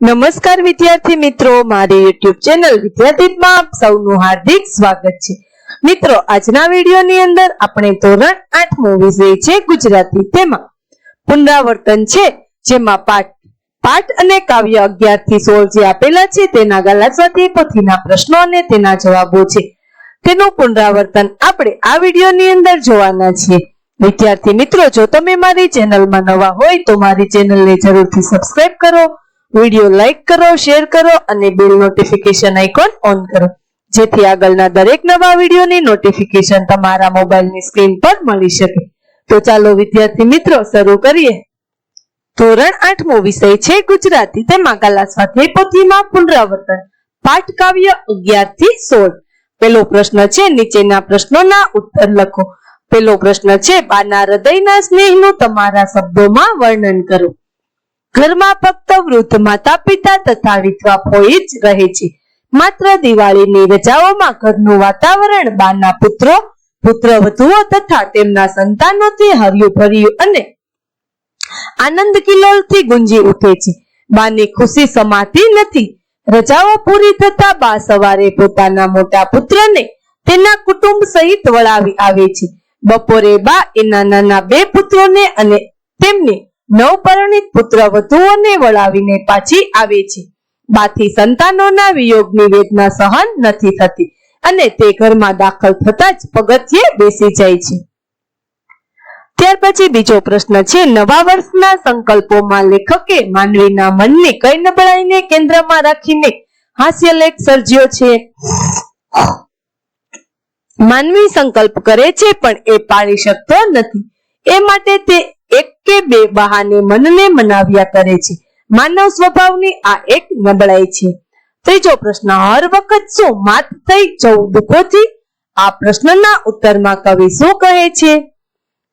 નમસ્કાર વિદ્યાર્થી મિત્રો, મારી યુટ્યુબ ચેનલ વિદ્યાદીપમાં આપ સૌનું હાર્દિક સ્વાગત છે. મિત્રો, આજના વિડીયોની અંદર આપણે ધોરણ આઠમો વિષય છે ગુજરાતી તેમાં. પુનરાવર્તન છે, જેમાં પાઠ પાઠ અને કાવ્ય અગિયારથી સોળ જે આપેલા છે, તેના ગલાસાથી પોથીના પ્રશ્નો અને તેના જવાબો છે. તેનું પુનરાવર્તન આપણે આ વિડીયોની અંદર જોવાના છીએ. વિદ્યાર્થી મિત્રો, જો તમે મારી ચેનલમાં નવા હોય તો મારી ચેનલને જરૂરથી સબસ્ક્રાઇબ કરો વીડિયો લાઈક કરો, શેર કરો અને બેલ નોટિફિકેશન આઇકોન ઓન કરો. જેથી આગળના દરેક નવા વિડીયોની નોટિફિકેશન તમારા મોબાઈલની સ્ક્રીન પર મળી શકે. તો ચાલો, વિદ્યાર્થી મિત્રો, શરૂ કરીએ. ધોરણ આઠમો વિષય છે ગુજરાતી. તેમાં કલા સ્વાધ્યાય પોથીમાં પુનરાવર્તન. પાઠ કાવ્ય અગિયારથી સોળ. પેલો પ્રશ્ન છે, નીચેના પ્રશ્નોના ઉત્તર લખો. પેલો પ્રશ્ન છે, બાના હૃદયના સ્નેહનું તમારા શબ્દોમાં વર્ણન કરો. ઘરમાં ફક્ત વૃદ્ધ માતા પિતા તથા વિધવા ફોઈ જ રહે છે. માત્ર દિવાળીની રજાઓમાં ઘરનું વાતાવરણ, બાના પુત્રો, પુત્રવધુઓ તથા તેમના સંતાનોથી હર્યું ભર્યું અને આનંદ કિલોલથી ગુંજી ઉઠે છે. બાની ખુશી સમાતી નથી. રજાઓ પૂરી થતા બા સવારે પોતાના મોટા પુત્રને તેના કુટુંબ સહિત વળાવી આવે છે. બપોરે બા એના નાના બે પુત્રોને અને તેમની નવપરિણીત પુત્ર વધુઓને વળાવીને પાછી આવે છે. બાથી સંતાનોના વિયોગની વેદના સહન નથી થતી અને તે ઘરમાં દાખલ થતા જ પગથિયે બેસી જાય છે. ત્યાર પછી બીજો પ્રશ્ન છે, નવા વર્ષના સંકલ્પોમાં લેખકે માનવીના મનની કઈ નબળાઈને કેન્દ્રમાં રાખીને હાસ્યલેખ સર્જ્યો છે? માનવી સંકલ્પ કરે છે, પણ એ પાળી શકતો નથી. એ માટે તે એક કે બે બહાને મનને મનાવ્યા કરે છે. માનવ સ્વભાવની આ એક નબળાઈ છે. ત્રીજો પ્રશ્ન, હર વખત શું માત થઈ જવું દુઃખોથી? આ પ્રશ્નના ઉત્તરમાં કવિ શું કહે છે?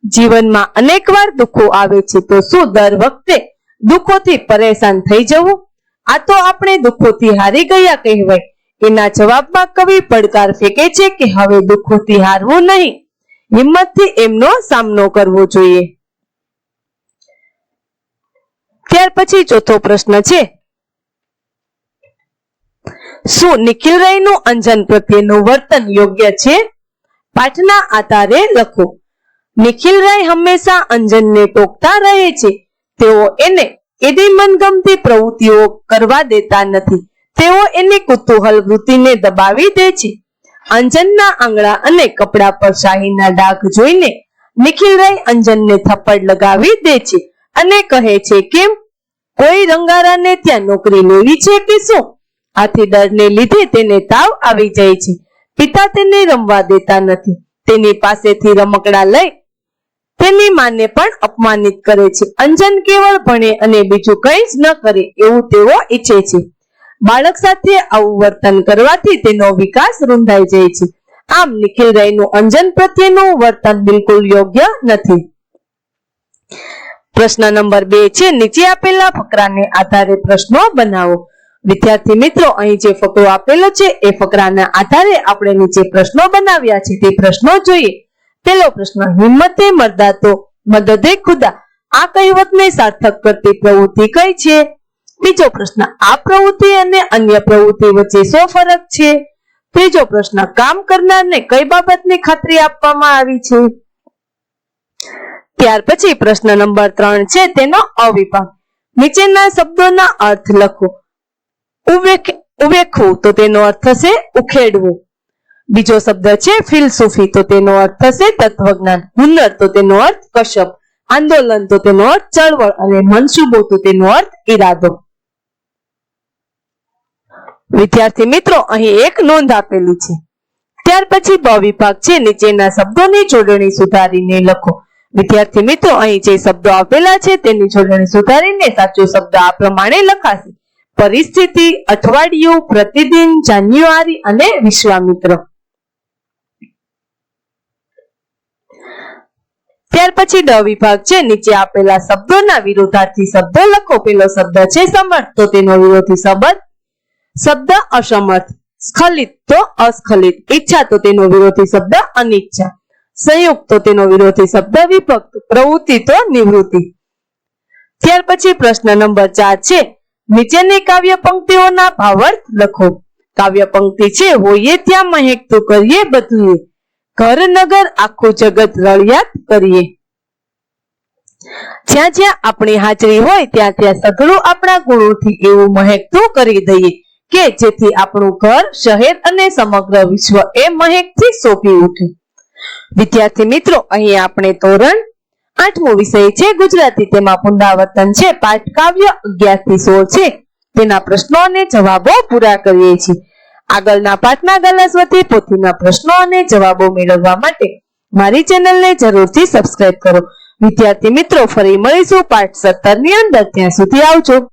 જીવનમાં અનેકવાર દુઃખો આવે છે, તો શું દર વખતે દુઃખોથી પરેશાન થઈ જવું? આ તો આપણે દુઃખોથી હારી ગયા કહેવાય. એના જવાબમાં કવિ પડકાર ફેંકે છે કે હવે દુઃખોથી હારવું નહીં. હિંમતથી એમનો સામનો કરવો જોઈએ. ત્યાર પછી ચોથો પ્રશ્ન છે. શું નિખિલ રાયનું અંજન પ્રત્યેનું વર્તન યોગ્ય છે? પાઠના આધારે લખો. નિખિલ રાય હંમેશા અંજનને ટોકતા રહે છે. તેઓ એને એની મનગમતી પ્રવૃત્તિઓ કરવા દેતા નથી. તેઓ એની કુતૂહલ વૃત્તિને દબાવી દે છે. અંજનના આંગળા અને કપડા પર શાહીના ડાઘ જોઈને નિખિલ રાય અંજનને થપ્પડ લગાવી દે છે. અને કહે છે કેમ? કોઈ રંગારાને ત્યાં નોકરી લેવી છે કે શું? આથી ડરને લીધે તેને તાવ આવી જાય છે. પિતા તેને રમવા દેતા નથી. તેની પાસેથી રમકડા લઈ તેની માને પણ અપમાનિત કરે છે. અંજન કેવળ ભણે અને બીજું કંઈ જ ન કરે એવું તેઓ ઈચ્છે છે. બાળક સાથે આવું વર્તન કરવાથી તેનો વિકાસ રૂંધાઈ જાય છે. આમ નિખિલ રાયનું અંજન પ્રત્યેનું વર્તન બિલકુલ યોગ્ય નથી. પ્રશ્ન નંબર બે છે, નીચે આપેલા ફકરાને આધારે પ્રશ્નો બનાવો. વિદ્યાર્થી મિત્રો, અહીં જે ફકરો આપેલો છે, એ ફકરાના આધારે આપણે નીચે પ્રશ્નો બનાવ્યા છે. તે પ્રશ્નો જોઈએ. પેલો પ્રશ્ન, હિંમતે મરદા તો મદદે ખુદા. આ કહેવતને સાર્થક કરતી પ્રવૃત્તિ કઈ છે? બીજો પ્રશ્ન, આ પ્રવૃત્તિ અને અન્ય પ્રવૃત્તિ વચ્ચે શું ફરક છે? ત્રીજો પ્રશ્ન, કામ કરનારને કઈ બાબતની ખાતરી આપવામાં આવી છે? ત્યાર પછી પ્રશ્ન નંબર ત્રણ છે તેનો અવિભાગ. નીચેના શબ્દોના અર્થ લખો. ઉવેખ- ઉવેખવું તો તેનો અર્થ થશે ઉખેડવું. બીજો શબ્દ છે ફિલસૂફી તો તેનો અર્થ થશે તત્વજ્ઞાન. હુનર તો તેનો અર્થ કશપ આંદોલન તો તેનો અર્થ ચળવળ અને મનસુબો તો તેનો અર્થ ઈરાદો. વિદ્યાર્થી મિત્રો, અહીં એક નોંધ આપેલી છે. ત્યાર પછી બ વિભાગ છે. નીચેના શબ્દોની જોડણી સુધારીને લખો. વિદ્યાર્થી મિત્રો, અહીં જે શબ્દો આપેલા છે, તેની જોડણી સુધારીને સાચો શબ્દ આ પ્રમાણે લખાશે. પરિસ્થિતિ, અઠવાડિયું, પ્રતિદિન, જાન્યુઆરી અને વિશ્વામિત્ર. ત્યાર પછી ડ વિભાગ છે, નીચે આપેલા શબ્દોના વિરોધાર્થી શબ્દો લખો. પેલો શબ્દ છે સમર્થ, તો તેનો વિરોધી શબ્દ શબ્દ અસમર્થ, સ્ખલિત, તો અસ્ખલિત. ઈચ્છા, તો તેનો વિરોધી શબ્દ અનિચ્છા. સંયુક્ત તો તેનો વિરોધી શબ્દ, વિભક્ત, પ્રવૃત્તિ તો નિવૃત્તિ. ત્યાર પછી પ્રશ્ન નંબર ચાર છે, નીચેની કાવ્ય પંક્તિઓના ભાવાર્થ લખો. કાવ્ય પંક્તિ છે, હોઈએ ત્યાં મહેકતું કરીએ બધું ઘર, નગર, આખું જગત રળિયાત કરીએ. જ્યાં જ્યાં આપણી હાજરી હોય, ત્યાં ત્યાં સઘળું આપણા ગુણોથી એવું મહેકતું કરી દઈએ કે જેથી આપણું ઘર, શહેર અને સમગ્ર વિશ્વ એ મહેકથી શોભી ઉઠે. વિદ્યાર્થી મિત્રો, અહીં આપણે ધોરણ આઠમો વિષય છે ગુજરાતી. તેમાં પુનરાવર્તન છે પાઠ કાવ્ય અગિયારથી સોળ છે. તેના પ્રશ્નો અને જવાબો પૂરા કરીએ છીએ. આગળના પાઠના ગલાસવતી પોથીના પ્રશ્નો અને જવાબો મેળવવા માટે મારી ચેનલને જરૂરથી સબસ્ક્રાઇબ કરો. વિદ્યાર્થી મિત્રો, ફરી મળીશું પાઠ સત્તરની અંદર. ત્યાં સુધી આવજો.